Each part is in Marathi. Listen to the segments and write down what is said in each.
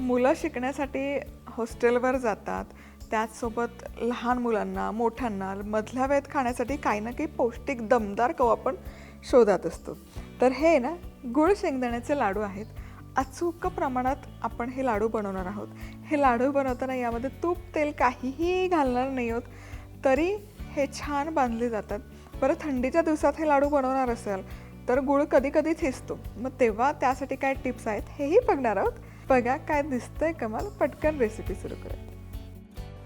मुलं शिकण्यासाठी हॉस्टेलवर जातात. त्याचसोबत लहान मुलांना मोठ्यांना मधल्या वेळेत खाण्यासाठी काही ना काही पौष्टिक दमदार कव आपण शोधात असतो. तर हे ना गुळ शेंगदाण्याचे लाडू आहेत. अचूक प्रमाणात आपण हे लाडू बनवणार आहोत. हे लाडू बनवताना यामध्ये तूप तेल काहीही घालणार नाही आहोत तरी हे छान बांधले जातात. बरं थंडीच्या दिवसात हे लाडू बनवणार असेल तर गुळ कधी कधी थिसतो मग तेव्हा त्यासाठी काय टिप्स आहेत हेही बघणार आहोत. बघा काय दिसतंय कमाल पटकन रेसिपी सुरू करूया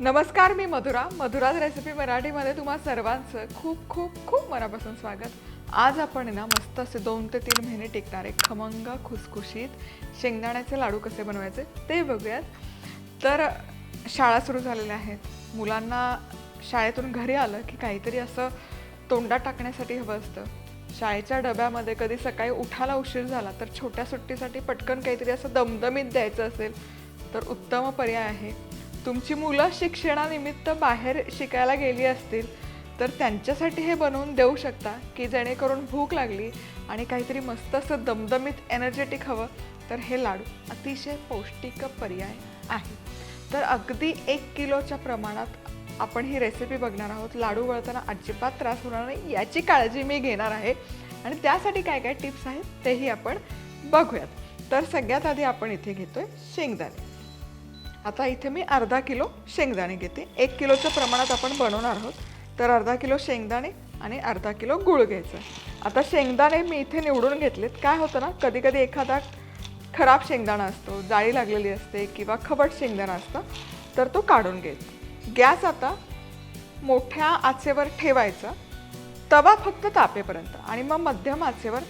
नमस्कार मी मधुरा. मधुराज रेसिपी मराठीमध्ये तुम्हा सर्वांचं खूप खूप खूप मनापासून स्वागत. आज आपण आहे ना मस्त असे दोन ते तीन महिने टिकणारे खमंग खुसखुशीत. शेंगदाण्याचे लाडू कसे बनवायचे ते बघूयात. तर शाळा सुरू झालेल्या आहेत. मुलांना शाळेतून घरी आलं की काहीतरी असं तोंडात टाकण्यासाठी हवं असतं. शाळेच्या डब्यामध्ये कधी सकाळी उठायला उशीर झाला तर छोट्या सुट्टीसाठी पटकन काहीतरी असं दमदमीत द्यायचं असेल तर उत्तम पर्याय आहे. तुमची मुलं शिक्षणानिमित्त बाहेर शिकायला गेली असतील तर त्यांच्यासाठी हे बनवून देऊ शकता की जेणेकरून भूक लागली आणि काहीतरी मस्त असं दमदमीत एनर्जेटिक हवं तर हे लाडू अतिशय पौष्टिक पर्याय आहे. तर अगदी एक किलोच्या प्रमाणात आपण ही रेसिपी बघणार आहोत. लाडू वळताना अजिबात त्रास होणार नाही याची काळजी मी घेणार आहे. आणि त्यासाठी काय काय टिप्स आहेत तेही आपण बघूयात. तर सगळ्यात आधी आपण इथे घेतोय शेंगदाणे. आता इथे मी अर्धा किलो शेंगदाणे घेते. एक किलोच्या प्रमाणात आपण बनवणार आहोत. तर अर्धा किलो शेंगदाणे आणि अर्धा किलो गुळ घ्यायचं. आता शेंगदाणे मी इथे निवडून घेतलेत. काय होतं ना कधी कधी एखादा खराब शेंगदाणा असतो जाळी लागलेली असते किंवा खबट शेंगदाणा असतं तर तो काढून घ्यायचा. गॅस आता मोठ्या आचेवर ठेवायचा तवा फक्त तापेपर्यंत आणि मग मध्यम आचेवर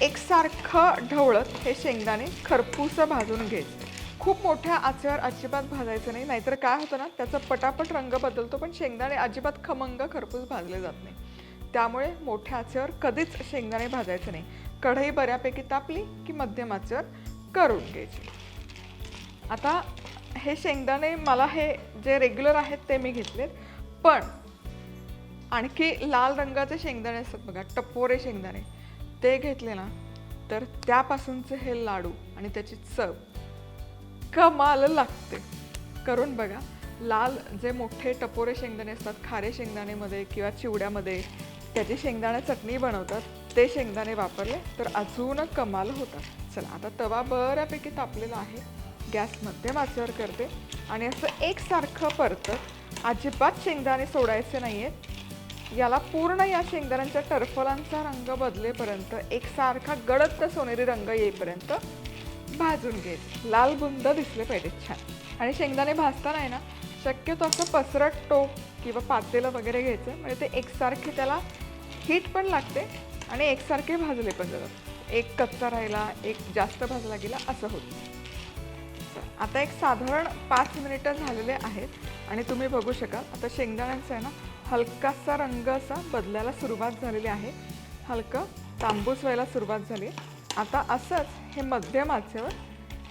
एकसारखं ढवळत हे शेंगदाणे खरपूसं भाजून घ्यायचे. खूप मोठ्या आचेवर अजिबात भाजायचं नाही नाहीतर काय होतं ना त्याचा पटापट रंग बदलतो पण शेंगदाणे अजिबात खमंग खरपूस भाजले जात नाही. त्यामुळे मोठ्या आचेवर कधीच शेंगदाणे भाजायचे नाही. कढई बऱ्यापैकी तापली की मध्यम आचेवर करून घ्यायची. आता हे शेंगदाणे मला हे जे रेग्युलर आहेत ते मी घेतलेत. पण आणखी लाल रंगाचे शेंगदाणे असतात बघा टपोरे शेंगदाणे ते घेतले ना तर त्यापासूनचे हे लाडू आणि त्याची चव कमाल लागते. करून बघा लाल जे मोठे टपोरे शेंगदाणे असतात खारे शेंगदाणेमध्ये किंवा चिवड्यामध्ये त्याची शेंगदाणे चटणी बनवतात ते शेंगदाणे वापरले तर अजून कमाल होतात. चला आता तवा बऱ्यापैकी तापलेला आहे. गॅस मध्यम आचेवर करते आणि असं एकसारखं परतत. अजिबात शेंगदाणे सोडायचे नाही आहेत याला पूर्ण या शेंगदाण्यांच्या टरफलांचा रंग बदलेपर्यंत एकसारखा गडद सोनेरी रंग येईपर्यंत भाजून घेत लाल बुंद दिसले पाहिजेत छान. आणि शेंगदाणे भाजताना आहे ना शक्यतो असं पसरट टोप किंवा पातेलं वगैरे घ्यायचं म्हणजे ते एकसारखे त्याला हीट पण लागते आणि एकसारखे भाजले पण जातात. एक कच्चा राहिला एक जास्त भाजला गेला असं होतं. आता एक साधारण पाच मिनिटं झालेले आहेत आणि तुम्ही बघू शकाल. आता शेंगदाण्यांचा आहे ना हलकासा रंग असा बदलायला सुरुवात झालेली आहे. हलकं तांबूस व्हायला सुरुवात झाली. आता असंच हे मध्यम आचेवर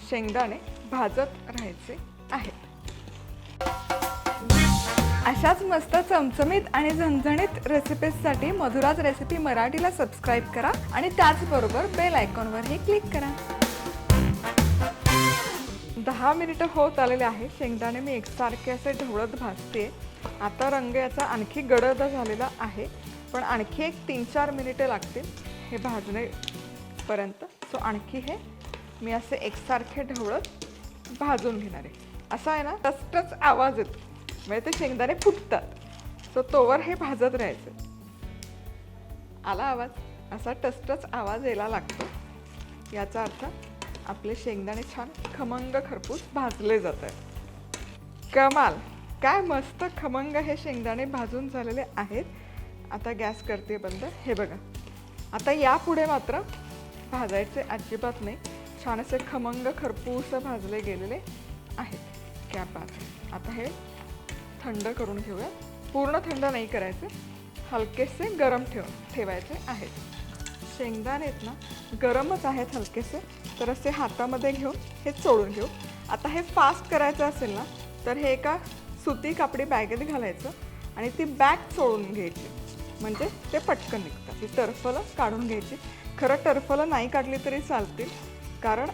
शेंगदाणे भाजत राहायचे आहेत. अशाच मस्त चमचमीत आणि झणझणीत रेसिपीजसाठी मधुराज रेसिपी मराठीला सबस्क्राईब करा आणि त्याचबरोबर बेल आयकॉनवरही क्लिक करा. दहा मिनिटं होत आलेले आहे. शेंगदाणे मी एकसारखे असे ढवळत भाजते आता रंग याचा आणखी गडद झालेला आहे. पण आणखी एक तीन चार मिनिटे लागतील हे भाजणेपर्यंत सो आणखी हे मी असे एकसारखे ढवळत भाजून घेणार आहे. असा आहे ना टचटच आवाज येतो. म्हणजे ते शेंगदाणे फुटतात. सो तोवर हे भाजत राहायचं. आला आवाज? असा टचटच आवाज यायला लागतो. याचा अर्थ आपले शेंगदाणे छान खमंग खरपूस भाजले जात आहे कमाल. काय मस्त खमंग हे शेंगदाणे भाजून झालेले आहेत. आता गॅस करते बंद. हे बघा. आता यापुढे मात्र भाजायचे अजिबात नाही. छान असे खमंग खरपूस भाजले गेलेले आहेत. कॅपात आता हे थंड करून घेऊया. पूर्ण थंड नाही करायचे. हलकेसे गरम ठेव ठेवायचे आहेत. शेंगदाणे आहेत ना गरमच आहेत हलकेसे. तर असे हातामध्ये घेऊन हे चोळून घेऊ. आता हे फास्ट करायचं असेल ना तर हे एका सुती कापडी बॅगेत घालायचं आणि ती बॅग चोळून घ्यायची. म्हणजे ते पटकन निघतात ती टर्फलं काढून घ्यायची. खरं टर्फलं नाही काढली तरी चालतील. कारण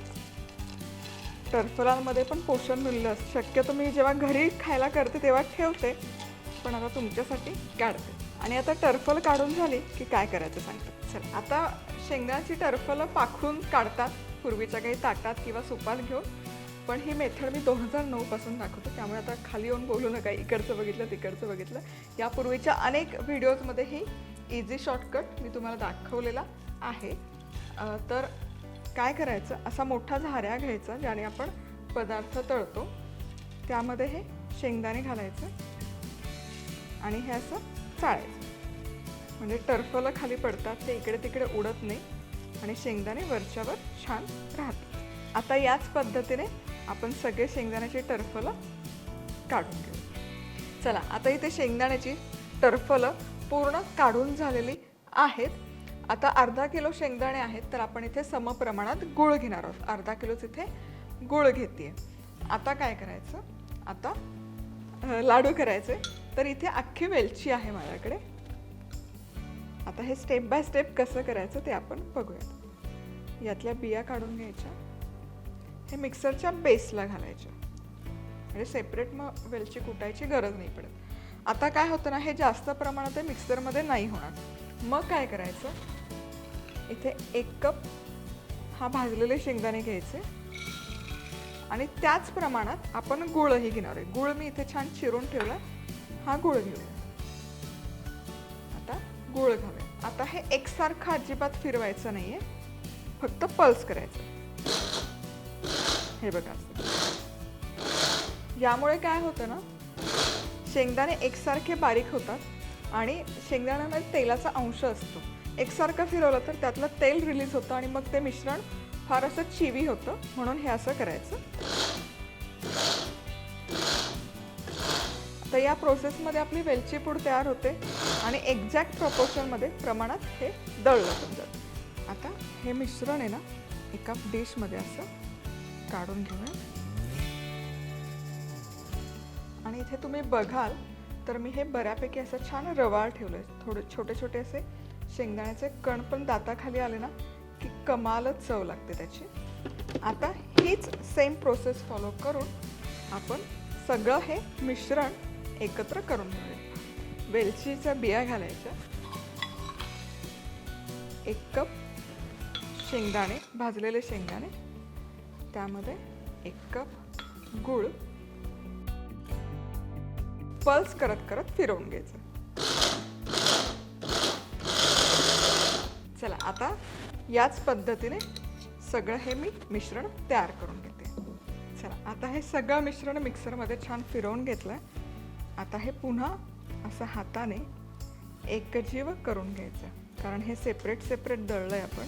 टर्फलांमध्ये पण पोषण मिळलं असतं शक्यतो मी जेव्हा घरी खायला करते तेव्हा ठेवते. पण आता तुमच्यासाठी काढते. आणि आता टरफल काढून झाली की काय करायचं सांगतात. चल आता शेंगदाण्याची टरफलं पाखून काढतात पूर्वीच्या काही ताटात किंवा सुपात घेऊन. पण ही मेथड मी दोन हजार नऊपासून दाखवतो त्यामुळे आता खाली येऊन बोलू नका इकडचं बघितलं तिकडचं बघितलं. यापूर्वीच्या अनेक व्हिडिओजमध्ये ही इझी शॉर्टकट मी तुम्हाला दाखवलेला आहे. तर काय करायचं असा मोठा झाऱ्या घ्यायचा ज्याने आपण पदार्थ तळतो. त्यामध्ये हे शेंगदाणे घालायचं. आणि हे असं चाळायचं म्हणजे टर्फलं खाली पडतात ते इकडे तिकडे उडत नाही आणि शेंगदाणे वरच्यावर छान राहतात. आता याच पद्धतीने आपण सगळे शेंगदाण्याची टर्फलं काढून घेऊ. चला आता इथे शेंगदाण्याची टर्फलं पूर्ण काढून झालेली आहेत. आता अर्धा किलो शेंगदाणे आहेत तर आपण इथे समप्रमाणात गुळ घेणार आहोत. अर्धा किलोच इथे गुळ घेते आता काय करायचं? आता लाडू करायचे. तर इथे अख्खी वेलची आहे माझ्याकडे. आता हे स्टेप बाय स्टेप कसं करायचं ते आपण बघूयात. यातल्या बिया काढून घ्यायच्या. हे मिक्सरच्या बेसला घालायच्या म्हणजे सेपरेट मग वेलची कुटायची गरज नाही पडत. आता काय होतं ना हे जास्त प्रमाणात ते मिक्सरमध्ये नाही होणार. मग काय करायचं? इथे एक कप हा भाजलेले शेंगदाणे घ्यायचे. आणि त्याच प्रमाणात आपण गुळही घेणार आहे. गुळ मी इथे छान चिरून ठेवला हा गुळ घेऊया. आता गुळ घालूया. आता हे एकसारखं अजिबात फिरवायचं नाहीये. फक्त पल्स करायचं. हे बघा. यामुळे काय होतं ना शेंगदाणे एकसारखे बारीक होतात आणि शेंगदाण्यामध्ये तेलाचा अंश असतो. एकसारखं फिरवलं तर त्यातलं तेल रिलीज होतं आणि मग ते मिश्रण फार असं चिवी होतं म्हणून हे असं करायचं. तर या प्रोसेसमध्ये आपली वेलची पूड तयार होते आणि एक्झॅक्ट प्रपोर्शनमध्ये प्रमाणात हे दळलं पण जातं. आता हे मिश्रण आहे ना एका डिशमध्ये असं काढून घेऊया. आणि इथे तुम्ही बघाल तर मी हे बऱ्यापैकी असं छान रवाळ ठेवलं आहे थोडे छोटे छोटे असे शेंगदाण्याचे कण पण दाताखाली आले ना की कमालच चव लागते त्याची. आता हीच सेम प्रोसेस फॉलो करून आपण सगळं हे मिश्रण एकत्र करून घेऊया. वेलचीच्या बिया घालायच्या. एक कप शेंगदाणे भाजलेले शेंगदाणे. त्यामध्ये एक कप गूळ. पल्स करत करत फिरवून घ्यायचं. चला आता याच पद्धतीने सगळं हे मी मिश्रण तयार करून घेते. चला आता हे सगळं मिश्रण मिक्सरमध्ये छान फिरवून घेतलं आता हे पुन्हा असं हाताने एकजीव करून घ्यायचं. कारण हे सेपरेट सेपरेट दळलं आहे आपण.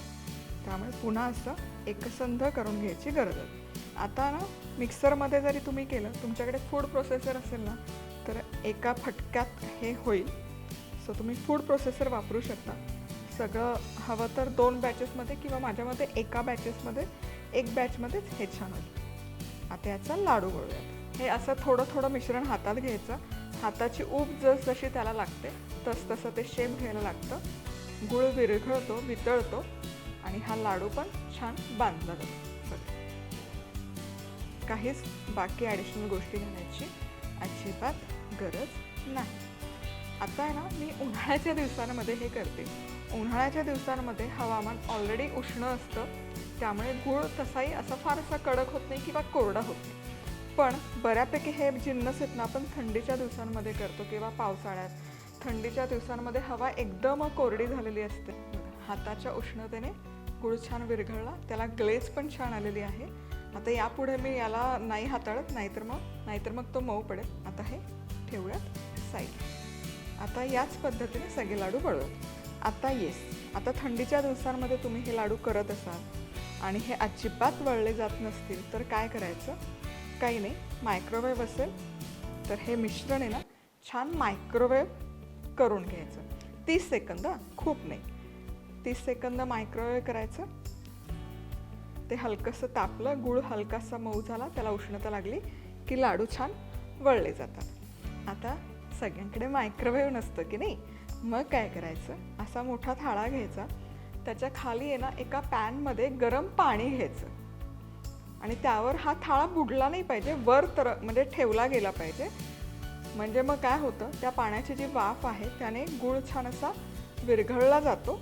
त्यामुळे पुन्हा असं एकसंध करून घ्यायची गरज आहे आता ना मिक्सरमध्ये जरी तुम्ही केलं तुमच्याकडे फूड प्रोसेसर असेल ना तर एका फटक्यात हे होईल. सो तुम्ही फूड प्रोसेसर वापरू शकता. सगळं हवं तर दोन बॅचेसमध्ये किंवा माझ्यामध्ये एका बॅचेसमध्ये एक बॅचमध्येच हे छान होईल. आता याचा लाडू गोळूयात हे असं थोडं थोडं मिश्रण हातात घ्यायचं. हाताची ऊब जसजशी त्याला लागते तस तसं ते शेप घ्यायला लागतं. गुळ विरघळतो वितळतो आणि हा लाडू पण छान बांधला जातो. काहीच बाकी ॲडिशनल गोष्टी घालायची अजिबात गरज नाही. आता आहे ना मी उन्हाळ्याच्या दिवसांमध्ये हे करते. उन्हाळ्याच्या दिवसांमध्ये हवामान ऑलरेडी उष्ण असतं. त्यामुळे गूळ तसाही असा फारसा कडक होत नाही किंवा कोरडा होत नाही. पण बऱ्यापैकी हे जिन्नस आहेत ना आपण थंडीच्या दिवसांमध्ये करतो किंवा पावसाळ्यात. थंडीच्या दिवसांमध्ये हवा एकदम कोरडी झालेली असते. हाताच्या उष्णतेने गुळ छान विरघळला त्याला ग्लेज पण छान आलेली आहे. आता यापुढे मी याला नाही हाताळत नाहीतर मग नाहीतर मग तो मऊ पडेल. आता हे ठेवूयात साईड आता याच पद्धतीने सगळे लाडू बळवत आता येस. आता थंडीच्या दिवसांमध्ये तुम्ही हे लाडू करत असाल आणि हे अजिबात वळले जात नसतील तर काय करायचं? काही नाही. मायक्रोवेव्ह असेल तर हे मिश्रण आहे ना छान मायक्रोवेव्ह करून घ्यायचं. तीस सेकंद खूप नाही. तीस सेकंद मायक्रोवेव्ह करायचं. ते हलकंसं तापलं गुळ हलकासा मऊ झाला त्याला उष्णता लागली की लाडू छान वळले जातात. आता सगळ्यांकडे मायक्रोवेव्ह नसतं की नाही? मग काय करायचं? असा मोठा थाळा घ्यायचा. त्याच्याखाली आहे ना एका पॅनमध्ये गरम पाणी घ्यायचं. आणि त्यावर हा थाळा बुडला नाही पाहिजे वर तर म्हणजे ठेवला गेला पाहिजे. म्हणजे मग काय होतं त्या पाण्याची जी वाफ आहे त्याने गुळ छान असा विरघळला जातो.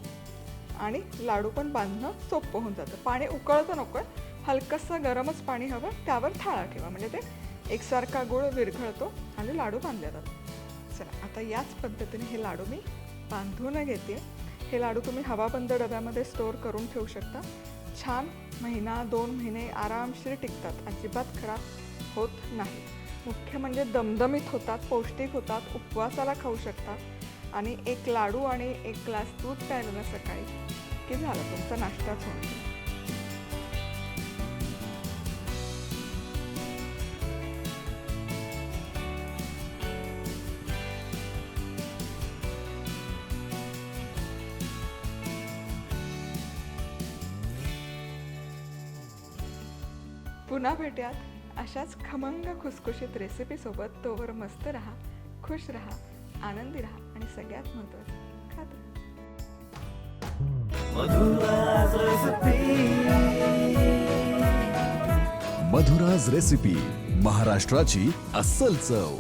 आणि लाडू पण बांधणं सोपं होऊन जातं. पाणी उकळतं नको आहे हलकंसं गरमच पाणी हवं त्यावर थाळा ठेवा. म्हणजे ते एकसारखा गुळ विरघळतो आणि लाडू बांधले जातात. चला आता याच पद्धतीने हे लाडू मी बांधून घेते. हे लाडू तुम्ही हवाबंद डब्यामध्ये स्टोअर करून ठेवू शकता. छान महिना दोन महिने आरामशीर टिकतात. अजिबात खराब होत नाही. मुख्य म्हणजे दमदमीत होतात पौष्टिक होतात उपवासाला खाऊ शकतात. आणि एक लाडू आणि एक ग्लास दूध प्यायलं सकाळी. की झालं तुमचा नाश्ताच होणार पुन्हा भेटूयात. अशाच खमंग खुसखुशीत रेसिपीसोबत तोवर मस्त रहा खुश रहा आनंदी रहा आणि सगळ्यात महत्त्वाचं खात मधुराज रेसिपी महाराष्ट्राची अस्सल चव.